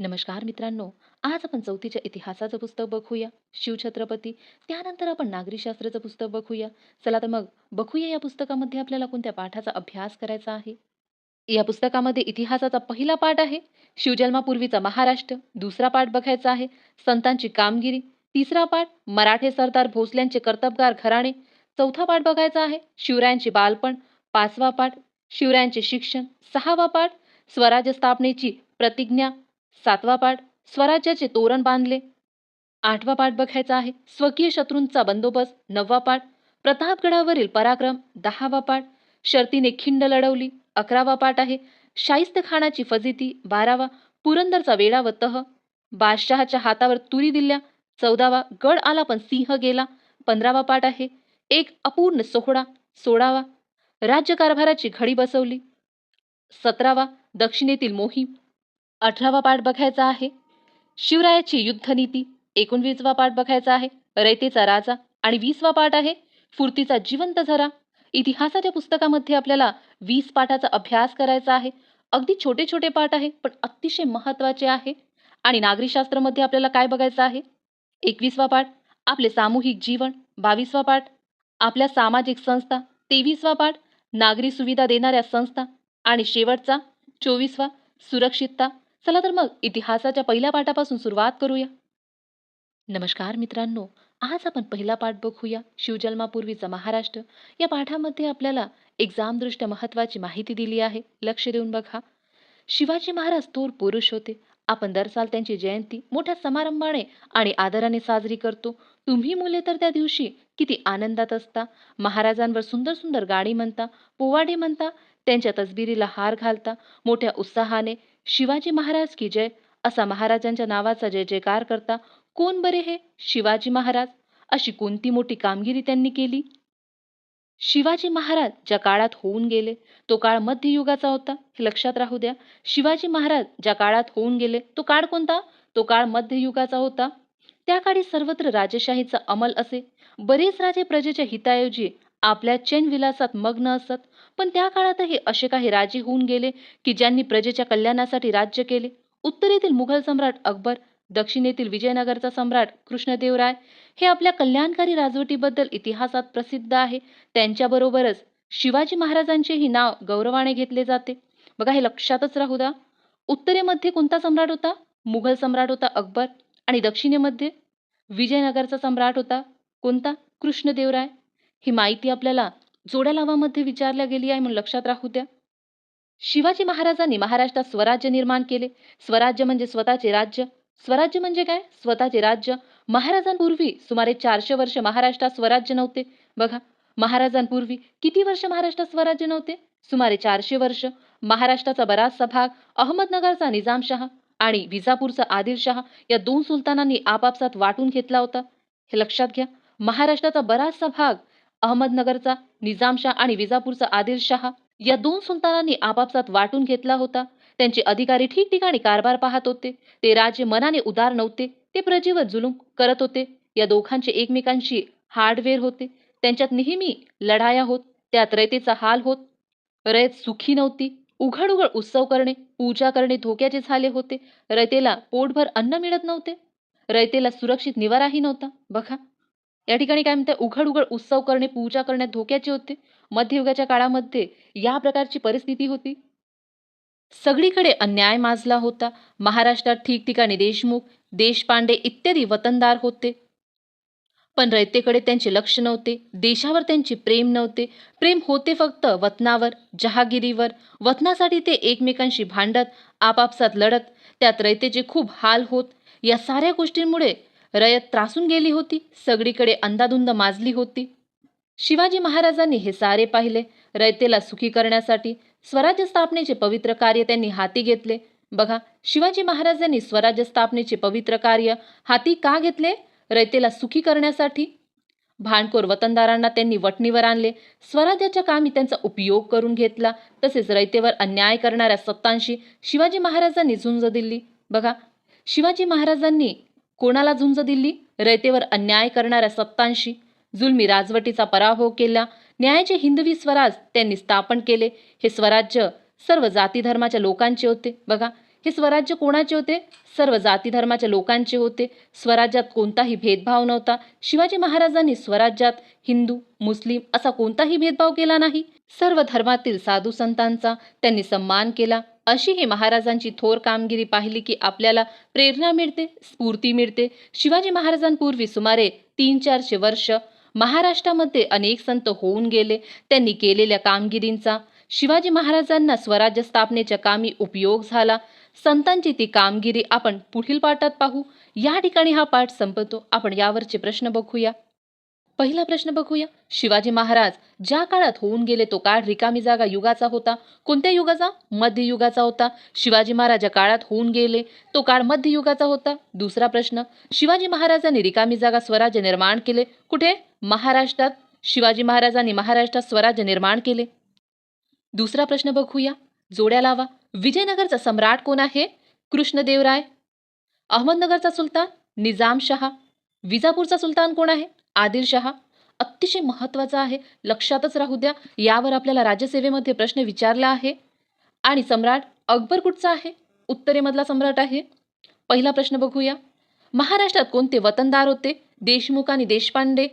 नमस्कार मित्रांनो आज आपण चौथीच्या इतिहासाचं पुस्तक बघूया. शिवछत्रपती त्यानंतर आपण नागरीशास्त्राचं पुस्तक बघूया. चला तर मग बघूया या पुस्तकामध्ये आपल्याला कोणत्या पाठाचा अभ्यास करायचा आहे? या पुस्तकामध्ये इतिहासाचा पहिला पाठ आहे शिवजन्मापूर्वीचा महाराष्ट्र. दुसरा पाठ बघायचा आहे संतांची कामगिरी. तिसरा पाठ मराठे सरदार भोसल्यांचे कर्तबगार घराणे. चौथा पाठ बघायचा आहे शिवरायांचे बालपण. पाचवा पाठ शिवरायांचे शिक्षण. सहावा पाठ स्वराज्य स्थापनेची प्रतिज्ञा. सातवा पाठ स्वराज्याचे तोरण बांधले. आठवा पाठ बघायचा आहे स्वकीय शत्रूंचा बंदोबस्त. नववा पाठ प्रतापगडावरील पराक्रम. दहावा पाठ शर्तीने खिंड लढवली. अकरावा पाठ आहे शाहिस्त खानाची फजिती. बारावा पुरंदरचा वेळा व तह. बादशहाच्या हातावर तुरी दिल्या. चौदावा गड आला पण सिंह गेला. पंधरावा पाठ आहे एक अपूर्ण सोहळा. सोळावा राज्यकारभाराची घडी बसवली. सतरावा दक्षिणेतील मोहीम. अठरावा पाठ बघायचा आहे. शिवरायाची युद्धनीती एकोणवीसवा पाठ बघायचा आहे. रयतेचा राजा आणि वीसवा पाठ आहे. फुर्तीचा जिवंत झरा. इतिहासाच्या पुस्तकामध्ये आपल्याला वीस पाठाचा अभ्यास करायचा आहे. अगदी छोटे छोटे पाठ आहे पण अतिशय महत्त्वाचे आहे. आणि नागरिकशास्त्रामध्ये आपल्याला काय बघायचं आहे? एकवीसवा पाठ आपले सामूहिक जीवन. बावीसवा पाठ आपल्या सामाजिक संस्था. तेवीसवा पाठ नागरी सुविधा देणाऱ्या संस्था. आणि शेवटचा चोवीसवा सुरक्षितता. चला तर मग इतिहासाच्या पहिल्या पाठापासून सुरुवात करूया. नमस्कार मित्रांनो आज आपण पहिला पाठ बघूया शिवजन्मापूर्वीचा महाराष्ट्र. या पाठामध्ये आपल्याला एक्झामदृष्ट्या महत्त्वाची माहिती दिली आहे. लक्ष देऊन बघा. शिवाजी महाराज थोर पुरुष होते. आपण दरसाल त्यांची जयंती मोठ्या समारंभाने आणि आदराने साजरी करतो. तुम्ही मुले तर त्या दिवशी किती आनंदात असता. महाराजांवर सुंदर सुंदर गाणी म्हणता पोवाडे म्हणता त्यांच्या तसबिरीला हार घालता मोठ्या उत्साहाने शिवाजी महाराज की जय असा महाराजांच्या नावाचा जय जयकार करता कोण बरे हे? शिवाजी महाराज. अशी कोणती मोठी कामगिरी त्यांनी केली? शिवाजी महाराज ज्या काळात होऊन गेले तो काळ मध्ययुगाचा होता. हे लक्षात राहू द्या. शिवाजी महाराज ज्या काळात होऊन गेले तो काळ कोणता? तो काळ मध्ययुगाचा होता. त्या काळी सर्वत्र राजशाहीचा अमल असे. बरेच राजे प्रजेच्या हिताऐवजी आपल्या चैनविलासात मग्न असत. पण त्या काळातही असे काही राजे होऊन गेले की ज्यांनी प्रजेच्या कल्याणासाठी राज्य केले. उत्तरेतील मुघल सम्राट अकबर दक्षिणेतील विजयनगरचा सम्राट कृष्णदेवराय हे आपल्या कल्याणकारी राजवटीबद्दल इतिहासात प्रसिद्ध आहे. त्यांच्याबरोबरच शिवाजी महाराजांचेही नाव गौरवाने घेतले जाते. बघा हे लक्षातच राहू द्या. उत्तरेमध्ये कोणता सम्राट होता? मुघल सम्राट होता अकबर. आणि दक्षिणेमध्ये विजयनगरचा सम्राट होता. कोणता? कृष्णदेवराय. ही माहिती आपल्याला जोड्या लावामध्ये विचारल्या गेली आहे म्हणून लक्षात राहू द्या. शिवाजी महाराजांनी महाराष्ट्रात स्वराज्य निर्माण केले. स्वराज्य म्हणजे स्वतःचे राज्य. स्वराज्य म्हणजे काय? स्वतःचे राज्य. महाराजांपूर्वी सुमारे चारशे वर्ष महाराष्ट्रात स्वराज्य नव्हते. बघा महाराजांपूर्वी किती वर्ष महाराष्ट्रात स्वराज्य नव्हते? सुमारे चारशे वर्ष. महाराष्ट्राचा बराचसा भाग अहमदनगरचा निजामशहा. आणि विजापूरचा आदिलशहा या दोन सुलतानांनी आपापसात वाटून घेतला होता. हे लक्षात घ्या महाराष्ट्राचा बराचसा भाग अहमदनगरचा निजामशाह आणि विजापूरचा आदिलशहा या दोन सुलतानांनी आपापसात वाटून घेतला होता. त्यांचे अधिकारी ठिकठिकाणी कारभार पाहत होते. ते राजे मनाने उदार नव्हते. ते प्रजेवर जुलूम करत होते. या दोघांचे एकमेकांशी हार्डवेअर होते. त्यांच्यात नेहमी लढाया होत. त्यात रयतेचा हाल होत. रयत सुखी नव्हती. उघड उघड उत्सव करणे पूजा करणे धोक्याचे झाले होते. रयतेला पोटभर अन्न मिळत नव्हते. रयतेला सुरक्षित निवाराही नव्हता. बघा या ठिकाणी काय म्हणते उघड उघड उत्सव करणे पूजा करण्यात धोक्याचे होते. मध्ययुगाच्या काळामध्ये या प्रकारची परिस्थिती होती. सगळीकडे अन्याय माजला होता. महाराष्ट्रात ठिकठिकाणी देशमुख देशपांडे इत्यादी वतनदार होते. पण रयतेकडे त्यांचे लक्ष नव्हते देशावर त्यांचे प्रेम नव्हते. प्रेम होते फक्त वतनावर जहागिरीवर. वतनासाठी ते एकमेकांशी भांडत आपापसात लढत त्यात रयतेचे खूप हाल होत. या साऱ्या गोष्टींमुळे रयत त्रासून गेली होती सगळीकडे अंदाधुंद माजली होती. शिवाजी महाराजांनी हे सारे पाहिले रयतेला सुखी करण्यासाठी. स्वराज्य स्थापनेचे पवित्र कार्य त्यांनी हाती घेतले. बघा शिवाजी महाराजांनी स्वराज्य स्थापनेचे पवित्र कार्य हाती का घेतले? रयतेला सुखी करण्यासाठी? भांडखोर वतनदारांना त्यांनी वटणीवर आणले. स्वराज्याच्या कामी त्यांचा उपयोग करून घेतला. तसेच रयतेवर अन्याय करणाऱ्या सत्तांशी शिवाजी महाराजांनी झुंज दिली. बघा शिवाजी महाराजांनी कोणाला झुंज दिली? रयतेवर अन्याय करणाऱ्या सत्तांशी. जुलमी राजवटीचा पराभव केला. न्यायाचे हिंदवी स्वराज त्यांनी स्थापन केले. हे स्वराज्य सर्व जाती धर्माच्या लोकांचे होते. बघा हे स्वराज्य कोणाचे होते? सर्व जाती धर्माच्या लोकांचे होते. स्वराज्यात कोणताही भेदभाव नव्हता. शिवाजी महाराजांनी स्वराज्यात हिंदू मुस्लिम असा कोणताही भेदभाव केला नाही. सर्व धर्मातील साधू संतांचा त्यांनी सन्मान केला. अशी ही महाराजांची थोर कामगिरी पाहिली की आपल्याला प्रेरणा मिळते स्फूर्ती मिळते. शिवाजी महाराजांपूर्वी सुमारे तीन चारशे वर्ष महाराष्ट्रामध्ये अनेक संत होऊन गेले. त्यांनी केलेल्या कामगिरींचा शिवाजी महाराजांना स्वराज्य स्थापनेच्या कामी उपयोग झाला. संतांची ती कामगिरी आपण पुढील पाठात पाहू. या ठिकाणी हा पाठ संपतो. आपण यावरचे प्रश्न बघूया. पहिला प्रश्न बघूया. शिवाजी महाराज ज्या काळात होऊन गेले तो काळ रिकामी जागा युगाचा होता. कोणत्या युगाचा? मध्ययुगाचा होता. शिवाजी महाराज ज्या काळात होऊन गेले तो काळ मध्ययुगाचा होता. दुसरा प्रश्न. शिवाजी महाराजांनी रिकामी जागा स्वराज्य निर्माण केले. कुठे? महाराष्ट्रात. शिवाजी महाराजांनी महाराष्ट्रात स्वराज्य निर्माण केले. दुसरा प्रश्न बघूया. जोड्या लावा. विजयनगरचा सम्राट कोण आहे? कृष्णदेवराय. अहमदनगरचा सुलतान निजामशहा विजापूरचा सुलतान कोण आहे? आदिलशहा अतिशय महत्त्वाचा आहे. लक्षातच राहू द्या यावर आपल्याला राज्यसेवेमध्ये प्रश्न विचारला आहे. आणि सम्राट अकबर कुठचा आहे? उत्तरेमधला सम्राट आहे. पहिला प्रश्न बघूया. महाराष्ट्रात कोणते वतनदार होते? देशमुख आणि देशपांडे.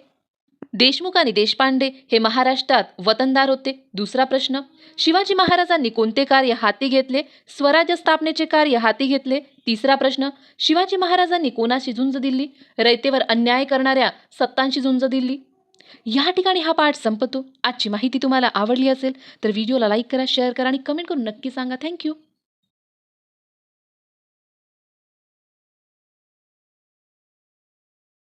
देशमुख आणि देशपांडे हे महाराष्ट्रात वतनदार होते. दुसरा प्रश्न शिवाजी महाराजांनी कोणते कार्य हाती घेतले? स्वराज्य स्थापनेचे कार्य हाती घेतले? तिसरा प्रश्न शिवाजी महाराजांनी कोणाशी झुंज दिली? रयतेवर अन्याय करणाऱ्या सत्तांशी झुंज दिली? या ठिकाणी हा पाठ संपतो. आजची माहिती तुम्हाला आवडली असेल तर व्हिडिओला लाईक करा शेअर करा आणि कमेंट करून नक्की सांगा. थँक्यू.